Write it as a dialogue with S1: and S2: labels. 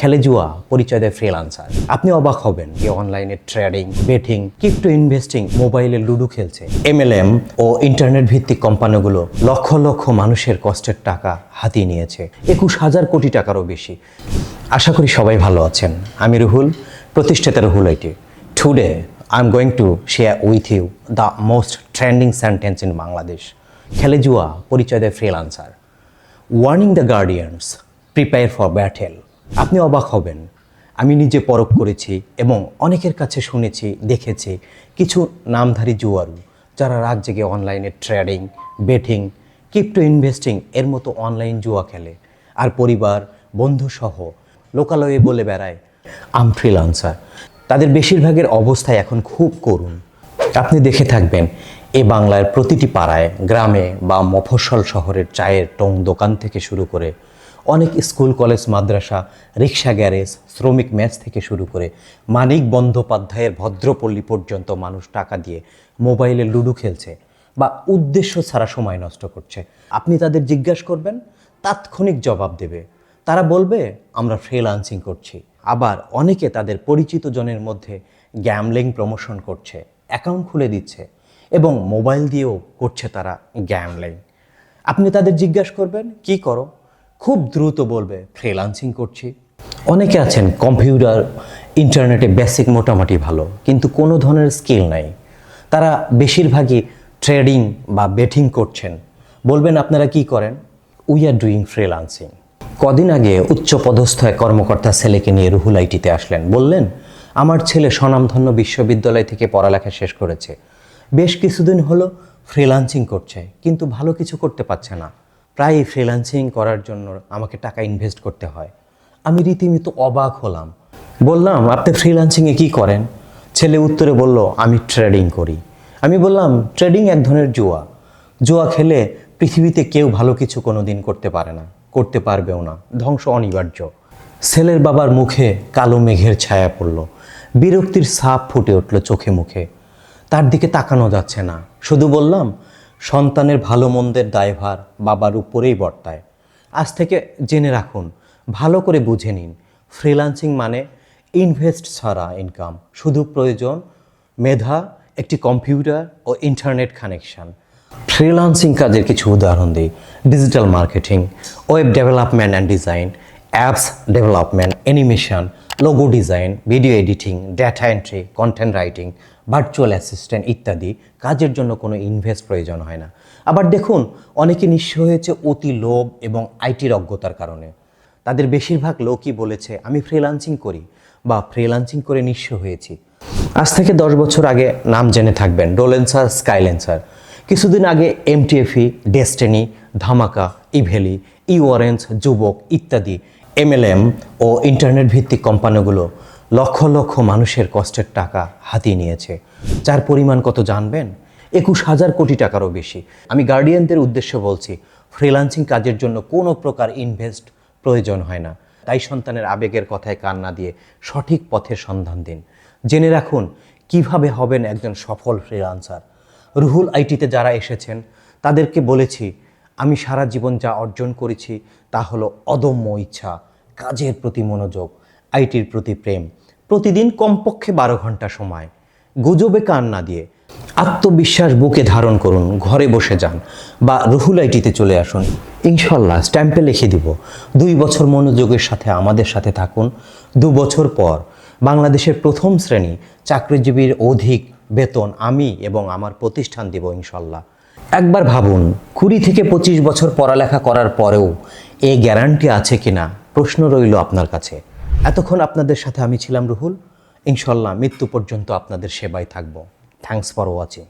S1: খেলে জুয়া, পরিচয় দেয় ফ্রিলান্সার আপনি অবাক হবেন যে অনলাইনে ট্রেডিং বেটিং ক্রিপ্টো ইনভেস্টিং মোবাইলে লুডো খেলছে। এমএলএম ও ইন্টারনেট ভিত্তিক কোম্পানিগুলো লক্ষ লক্ষ মানুষের কষ্টের টাকা হাতিয়ে নিয়েছে। একুশ হাজার কোটি টাকারও বেশি। আশা করি সবাই ভালো আছেন। আমি রুহুল, প্রতিষ্ঠাতা Ruhul IT. Today I am going to share with you the most trending sentence in Bangladesh খেলে জুয়া, পরিচয় দেয় freelancer warning the guardians prepare for battle আপনি অবাক হবেন। আমি নিজে পরখ করেছি এবং অনেকের কাছে শুনেছি, দেখেছি কিছু নামধারী জুয়ারু যারা রাত জেগে অনলাইনে ট্রেডিং, বেটিং, ক্রিপ্টো ইনভেস্টিং এর মতো অনলাইন জুয়া খেলে। আর পরিবার বন্ধুসহ লোকালয়ে বলে বেড়ায়, আম ফ্রিলান্সার তাদের বেশিরভাগের অবস্থায় এখন খুব করুণ। আপনি দেখে থাকবেন, এ বাংলার প্রতিটি পাড়ায়, গ্রামে বা মফস্বল শহরের চায়ের টং দোকান থেকে শুরু করে অনেক স্কুল, কলেজ, মাদ্রাসা, রিক্সা, গ্যারেজ, শ্রমিক ম্যাচ থেকে শুরু করে মানিক বন্দ্যোপাধ্যায়ের ভদ্রপল্লী পর্যন্ত মানুষ টাকা দিয়ে মোবাইলে লুডো খেলছে বা উদ্দেশ্য ছাড়া সময় নষ্ট করছে। আপনি তাদের জিজ্ঞাসা করবেন, তাৎক্ষণিক জবাব দেবে। তারা বলবে, আমরা ফ্রিলান্সিং করছি। আবার অনেকে তাদের পরিচিত জনের মধ্যে গ্যামলিং প্রমোশন করছে অ্যাকাউন্ট খুলে দিচ্ছে এবং মোবাইল দিয়েও করছে তারা গ্যামলিং আপনি তাদের জিজ্ঞাসা করবেন, কি করো? খুব দ্রুত বলবে ফ্রিলান্সিং করছি। অনেকে আছেন, কম্পিউটার, ইন্টারনেটে বেসিক মোটামুটি ভালো, কিন্তু কোনো ধরনের স্কিল নাই। তারা বেশিরভাগই ট্রেডিং বা বেটিং করছেন। বলবেন, আপনারা কি করেন? উই আর ডুইং ফ্রিলান্সিং কদিন আগে উচ্চ পদস্থ এক কর্মকর্তা ছেলেকে নিয়ে রুহুল আইটিতে আসলেন। বললেন, আমার ছেলে স্বনামধন্য বিশ্ববিদ্যালয় থেকে পড়ালেখা শেষ করেছে। বেশ কিছুদিন হলো ফ্রিলান্সিং করছে, কিন্তু ভালো কিছু করতে পারছে না। প্রায় ফ্রিল্যান্সিং করার জন্য আমাকে টাকা ইনভেস্ট করতে হয়। আমি রীতিমতো অবাক হলাম। বললাম, আপনি ফ্রিল্যান্সিংয়ে কি করেন? ছেলে উত্তরে বলল, আমি ট্রেডিং করি। আমি বললাম ট্রেডিং এক ধরনের জুয়া। জুয়া খেলে পৃথিবীতে কেউ ভালো কিছু কোনো দিন করতে পারে না, করতে পারবেও না। ধ্বংস অনিবার্য। ছেলের বাবার মুখে কালো মেঘের ছায়া পড়ল। বিরক্তির সাপ ফুটে উঠল চোখে মুখে। তার দিকে তাকানো যাচ্ছে না। শুধু বললাম সন্তানের ভালো মন্দের দায়ভার বাবার উপরেই বর্তায়। আজ থেকে জেনে রাখুন, ভালো করে বুঝে নিন ফ্রিলান্সিং মানে ইনভেস্ট ছাড়া ইনকাম শুধু প্রয়োজন মেধা, একটি কম্পিউটার ও ইন্টারনেট কানেকশন ফ্রিলান্সিং কাজের কিছু উদাহরণ দিই digital marketing web development and design apps development animation logo design video editing data entry content writing virtual assistant ইত্যাদি, কাজের জন্য কোনো ইনভেস্ট প্রয়োজন হয় না। আবার দেখুন, অনেকে নিঃস্ব হয়েছে অতি লোভ এবং আইটির অজ্ঞতার কারণে। তাদের বেশিরভাগ লোকই বলেছে, আমি ফ্রিলান্সিং করি বা ফ্রিলান্সিং করে নিঃস্ব হয়েছি। আজ থেকে দশ বছর আগে নাম জেনে থাকবেন ডোলেন্সার স্কাইলেন্সার কিছুদিন আগে এমটিএফই ডেস্টিনি ধামাকা ইভেলি ই ওয়ারেন্স যুবক ইত্যাদি এমএলএম ও ইন্টারনেট ভিত্তিক কোম্পানিগুলো লক্ষ লক্ষ মানুষের কষ্টের টাকা হাতিয়ে নিয়েছে। যার পরিমাণ কত জানবেন? একুশ হাজার কোটি টাকারও বেশি। আমি গার্ডিয়ানদের উদ্দেশ্য বলছি ফ্রিলান্সিং কাজের জন্য কোনো প্রকার ইনভেস্ট প্রয়োজন হয় না। তাই সন্তানের আবেগের কথায় কান না দিয়ে সঠিক পথের সন্ধান দিন। জেনে রাখুন, কীভাবে হবেন একজন সফল ফ্রিলান্সার রুহুল আইটিতে যারা এসেছেন, তাদেরকে বলেছি, আমি সারা জীবন যা অর্জন করেছি তা হলো অদম্য ইচ্ছা, কাজের প্রতি মনোযোগ, আইটির প্রতি প্রেম। প্রতিদিন কমপক্ষে বারো ঘণ্টা সময়। গুজবে কান না দিয়ে আত্মবিশ্বাস বুকে ধারণ করুন, ঘরে বসে যান বা রুহুল আইটিতে চলে আসুন। ইনশাল্লাহ স্ট্যাম্পে লিখে দিব, দুই বছর মনোযোগের সাথে আমাদের সাথে থাকুন। দু বছর পর বাংলাদেশের প্রথম শ্রেণি চাকরিজীবীর অধিক বেতন আমি এবং আমার প্রতিষ্ঠান দেব ইনশাল্লাহ একবার ভাবুন, কুড়ি থেকে পঁচিশ বছর পড়ালেখা করার পরেও এই গ্যারান্টি আছে কিনা? প্রশ্ন রইল আপনার কাছে। এতক্ষণ আপনাদের সাথে আমি ছিলাম রুহুল। ইনশাল্লাহ মৃত্যু পর্যন্ত আপনাদের সেবায় থাকব। Thanks for watching